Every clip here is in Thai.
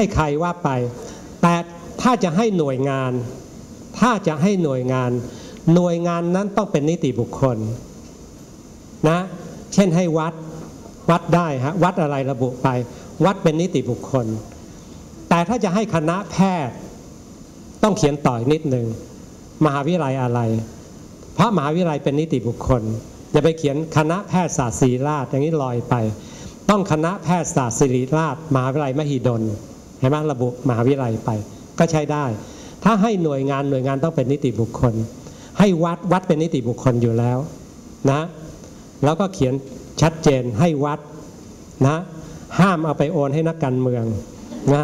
ให้ใครว่าไป แต่ถ้าจะให้หน่วยงาน ถ้าจะให้หน่วยงาน หน่วยงานนั้นต้องเป็นนิติบุคคลนะ เช่นให้วัดวัดได้ฮะวัดอะไรระบุไป วัดเป็นนิติบุคคล แต่ถ้าจะให้คณะแพทย์ ต้องเขียนต่อยนิดหนึ่งมหาวิทยาลัยอะไร เพราะมหาวิทยาลัยเป็นนิติบุคคลอย่าไปเขียนคณะแพทยศาสตร์ศิริราชอย่างนี้ลอยไป ต้องคณะแพทยศาสตร์ศิริราชมหาวิทยาลัยมหิดล เห็นไหมระบุมหาวิทยาลัยไป ก็ใช้ได้ ถ้าให้หน่วยงานหน่วยงานต้องเป็นนิติบุคคล ให้วัดวัดเป็นนิติบุคคลอยู่แล้วนะแล้วก็เขียนชัดเจนให้วัดนะห้ามเอาไปโอนให้นักการเมืองนะ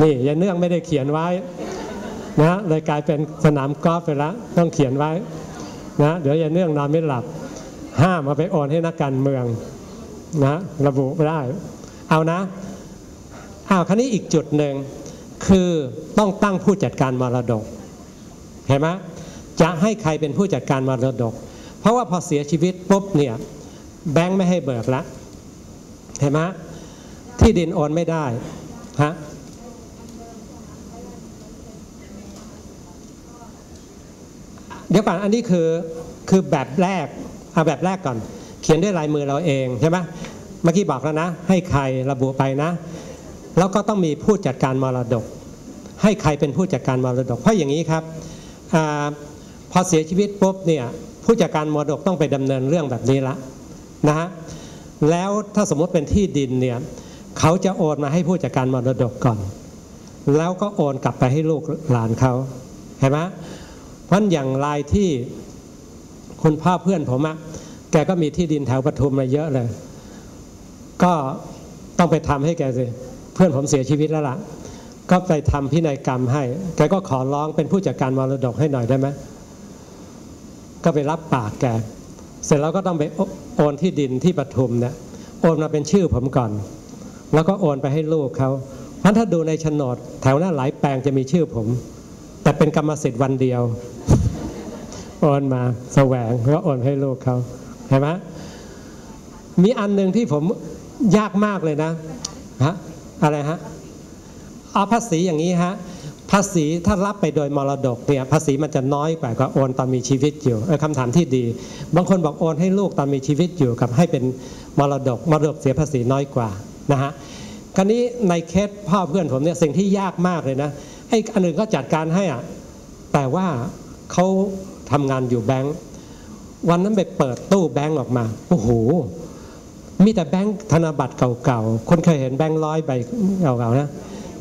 นี่ยายเนื่องไม่ได้เขียนไว้นะเลยกลายเป็นสนามกอล์ฟไปแล้วต้องเขียนไว้นะเดี๋ยวยายเนื่องนอนไม่หลับ ห้ามเอาไปโอนให้นักการเมืองนะระบุไม่ได้ เอานะ อ้าวคราวนี้อีกจุดหนึ่งคือต้องตั้งผู้จัดการมรดก เห็นไหมจะให้ใครเป็นผู้จัดการมรดก เพราะว่าพอเสียชีวิตปุ๊บเนี่ยแบงค์ไม่ให้เบิกละเห็นไหมที่ดินโอนไม่ได้ฮะเดี๋ยวก่อนอันนี้คือคือแบบแรกเอาแบบแรกก่อน เขียนด้วยลายมือเราเองใช่ไหมเมื่อกี้บอกแล้วนะ ให้ใครระบุไปนะ แล้วก็ต้องมีผู้จัดการมรดก ให้ใครเป็นผู้จัดการมรดก เพราะอย่างนี้ครับอพอเสียชีวิตปุ๊บเนี่ยผู้จัดการมรดกต้องไปดำเนินเรื่องแบบนี้ละนะฮะแล้วถ้าสมมติเป็นที่ดินเนี่ยเขาจะโอนมาให้ผู้จัดการมรดกก่อน แล้วก็โอนกลับไปให้ลูกหลานเขาเห็นไหมเพราะอย่างรายที่คุณพ่อเพื่อนผมอะแกก็มีที่ดินแถวปทุมมาเยอะเลย ก็ต้องไปทำให้แกสิ เพื่อนผมเสียชีวิตแล้วล่ะ ก็ไปทำพินัยกรรมให้ แกก็ขอร้องเป็นผู้จัดการมรดกให้หน่อยได้ไหมก็ไปรับปากแก เสร็จแล้วก็ต้องไปโอนที่ดินที่ปทุมเนี่ยโอนมาเป็นชื่อผมก่อน แล้วก็โอนไปให้ลูกเขาเพราะถ้าดูในโฉนดแถวหน้าหลายแปลงจะมีชื่อผม แต่เป็นกรรมสิทธิ์วันเดียว โอนมาแสวงก็โอนให้ลูกเขาเห็นไหมมีอันหนึ่งที่ผมยากมากเลยนะ อะไรฮะเอาภาษีอย่างนี้ฮะภาษีถ้ารับไปโดยมรดกเนี่ยภาษีมันจะน้อยกว่าก็โอนตอนมีชีวิตอยู่เออคำถามที่ดี บางคนบอกโอนให้ลูกตอนมีชีวิตอยู่กับให้เป็นมรดกมรดกเสียภาษีน้อยกว่านะฮะคราวนี้ในเคสพ่อเพื่อนผมเนี่ยสิ่งที่ยากมากเลยนะไอ้อันหนึ่งก็จัดการให้อะแต่ว่าเขาทำงานอยู่แบงค์วันนั้นไปเปิดตู้แบงค์ออกมาโอ้โห มีแต่แบงค์ธนบัตรเก่าๆ คนเคยเห็นแบงค์ร้อยใบเก่าๆนะ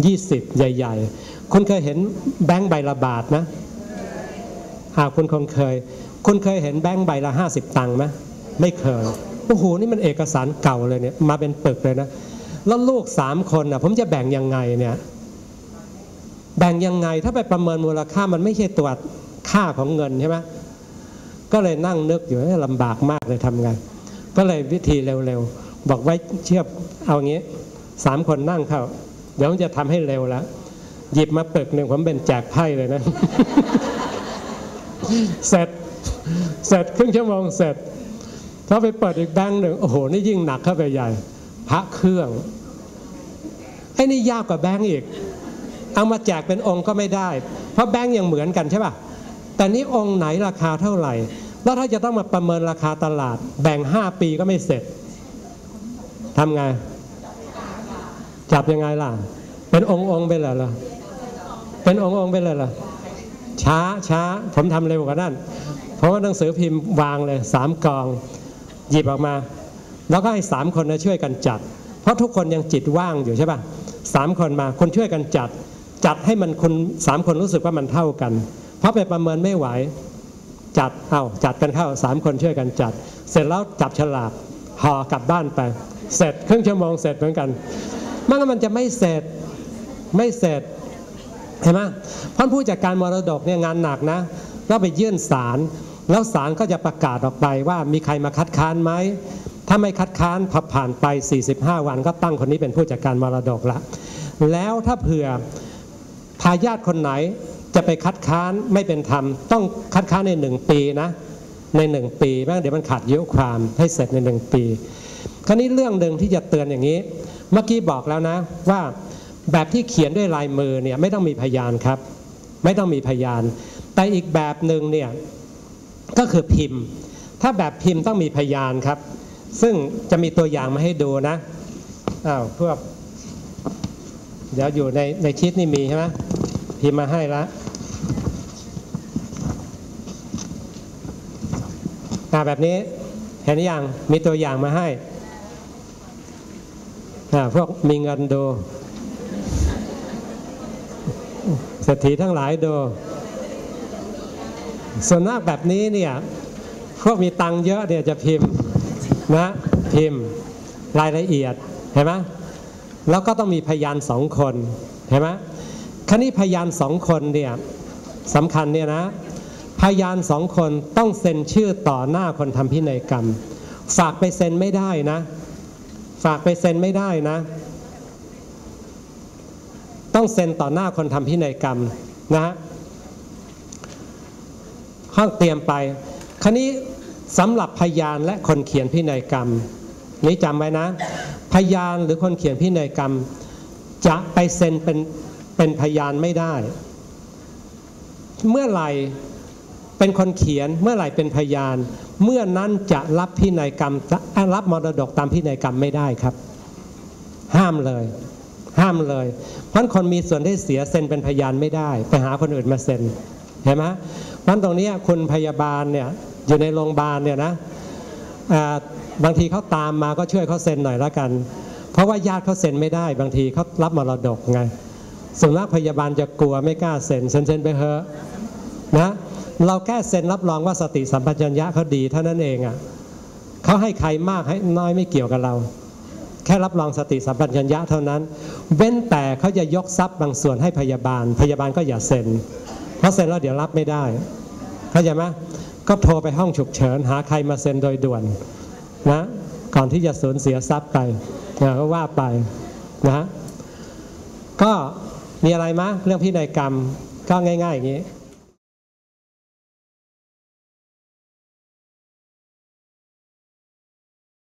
ยี่สิบใหญ่ๆ คนเคยเห็นแบงค์ใบละบาทนะหากคุณคงเคยคุณเคยเห็นแบงค์ใบละห้าสิบตังค์ไหมไม่เคย โอ้โห นี่มันเอกสารเก่าเลยเนี่ย มาเป็นปึกเลยนะ แล้วลูกสามคนนะผมจะแบ่งยังไงเนี่ย แบ่งยังไง ถ้าไปประเมินมูลค่ามันไม่ใช่ตัวค่าของเงินใช่ไหมก็เลยนั่งนึกอยู่ลำบากมากเลยทำไง ก็เลยวิธีเร็วๆ บอกไว้เชื่อเอางี้สามคนนั่งเข้า เดี๋ยวจะทำให้เร็วล้วหยิบมาเปึกหนึ่งผมเป็นแจกไพ่เลยนะ เสร็จ เสร็จครึ่งชั่วโมงเสร็จเขาไปเปิดอีกแบงค์หนึ่งโอ้โห นี่ยิ่งหนักเข้าไปใหญ่ พระเครื่องไอ้นี่ยากกว่าแบงค์อีก เอามาแจกเป็นองค์ก็ไม่ได้ เพราะแบงค์ยังเหมือนกันใช่ป่ะ แต่นี้องค์ไหนราคาเท่าไหร่ แล้วถ้าจะต้องมาประเมินราคาตลาด แบ่งห้าปีก็ไม่เสร็จทำไง จับยังไงล่ะ เป็นองค์องค์ไปเลยล่ะเป็นองค์องค์ไปเลยล่ะช้าช้าผมทำเร็วกว่านั้นเพราะว่าหนังสือพิมพ์วางเลยสามกอง หยิบออกมา แล้วก็ให้สามคนนะช่วยกันจัด เพราะทุกคนยังจิตว่างอยู่ใช่ป่ะสามคนมาคนช่วยกันจัด จัดให้มันคนสามคนรู้สึกว่ามันเท่ากัน เพราะไปประเมินไม่ไหว จัดเอาจัดกันเข้าสามคนช่วยกันจัด เสร็จแล้วจับฉลากห่อกลับบ้านไป เสร็จครึ่งชั่วโมงเสร็จเหมือนกันมันก็มันจะไม่เสร็จไม่เสร็จเห็นไหมเพราะผู้จัดการมรดกเนี่ยงานหนักนะก็ไปยื่นศาลแล้วศาลก็จะประกาศออกไปว่ามีใครมาคัดค้านไหมถ้าไม่คัดค้านพอผ่านไป 45 วันก็ตั้งคนนี้เป็นผู้จัดการมรดกละ แล้วถ้าเผื่อทายาทคนไหน จะไปคัดค้านไม่เป็นธรรม ต้องคัดค้านในหนึ่งปีนะ ในหนึ่งปีแม้เดี๋ยวมันขาดเยอะความให้เสร็จในหนึ่งปี คราวนี้เรื่องหนึ่งที่จะเตือนอย่างนี้ เมื่อกี้บอกแล้วนะว่าแบบที่เขียนด้วยลายมือเนี่ยไม่ต้องมีพยานครับ ไม่ต้องมีพยาน แต่อีกแบบหนึ่งเนี่ยก็คือพิมพ์ ถ้าแบบพิมพ์ต้องมีพยานครับ ซึ่งจะมีตัวอย่างมาให้ดูนะอ้าวพวกเดี๋ยวอยู่ในในชีตนี่มีใช่ไหม พิมมาให้ล้วอ่าแบบนี้เห็นหรือยังมีตัวอย่างมาให้อ่าพวกมีเงินดูเศรษฐีทั้งหลายดูส่วนมากแบบนี้เนี่ยพวกมีตังเยอะเนี่ยจะพิมพ์นะพิมพ์รายละเอียดเห็นไหมแล้วก็ต้องมีพยานสองคนเห็นไหม คราวนี้พยานสองคนเนี่ยสำคัญเนี่ยนะ พยานสองคนต้องเซ็นชื่อต่อหน้าคนทำพินัยกรรม ฝากไปเซ็นไม่ได้นะ ฝากไปเซ็นไม่ได้นะ ต้องเซ็นต่อหน้าคนทำพินัยกรรมนะฮะห้องเตรียมไปคราวนี้สำหรับพยานและคนเขียนพินัยกรรม นี่จำไว้นะ พยานหรือคนเขียนพินัยกรรม จะไปเซ็นเป็น เป็นพยานไม่ได้ เมื่อไหร่เป็นคนเขียนเมื่อไหร่เป็นพยาน เมื่อนั้นจะรับพินัยกรรมรับมรดกตามพินัยกรรมไม่ได้ครับ ห้ามเลย ห้ามเลย เพราะคนมีส่วนได้เสียเซ็นเป็นพยานไม่ได้ ไปหาคนอื่นมาเซ็นเห็นไหมเพราะตรงนี้คุณพยาบาลเนี่ยอยู่ในโรงพยาบาลเนี่ยนะบางทีเขาตามมาก็ช่วยเขาเซ็นหน่อยละกัน เพราะว่าญาติเขาเซ็นไม่ได้ บางทีเขารับมรดกไง ส่วนมากพยาบาลจะกลัวไม่กล้าเซ็นเซ็นเซ็นไปเถอะนะเราแค่เซ็นรับรองว่าสติสัมปชัญญะเขาดีเท่านั้นเองอะเขาให้ใครมากให้น้อยไม่เกี่ยวกับเรา แค่รับรองสติสัมปชัญญะเท่านั้น เว้นแต่เขาจะยกทรัพย์บางส่วนให้พยาบาล พยาบาลก็อย่าเซ็นเพราะเซ็นแล้วเดี๋ยวรับไม่ได้เข้าใจไหมก็โทรไปห้องฉุกเฉินหาใครมาเซ็นโดยด่วนนะก่อนที่จะสูญเสียทรัพย์ไปนะก็ว่าไปนะก็ มีอะไรมะเรื่องพินัยกรรมก็ง่ายๆอย่างนี้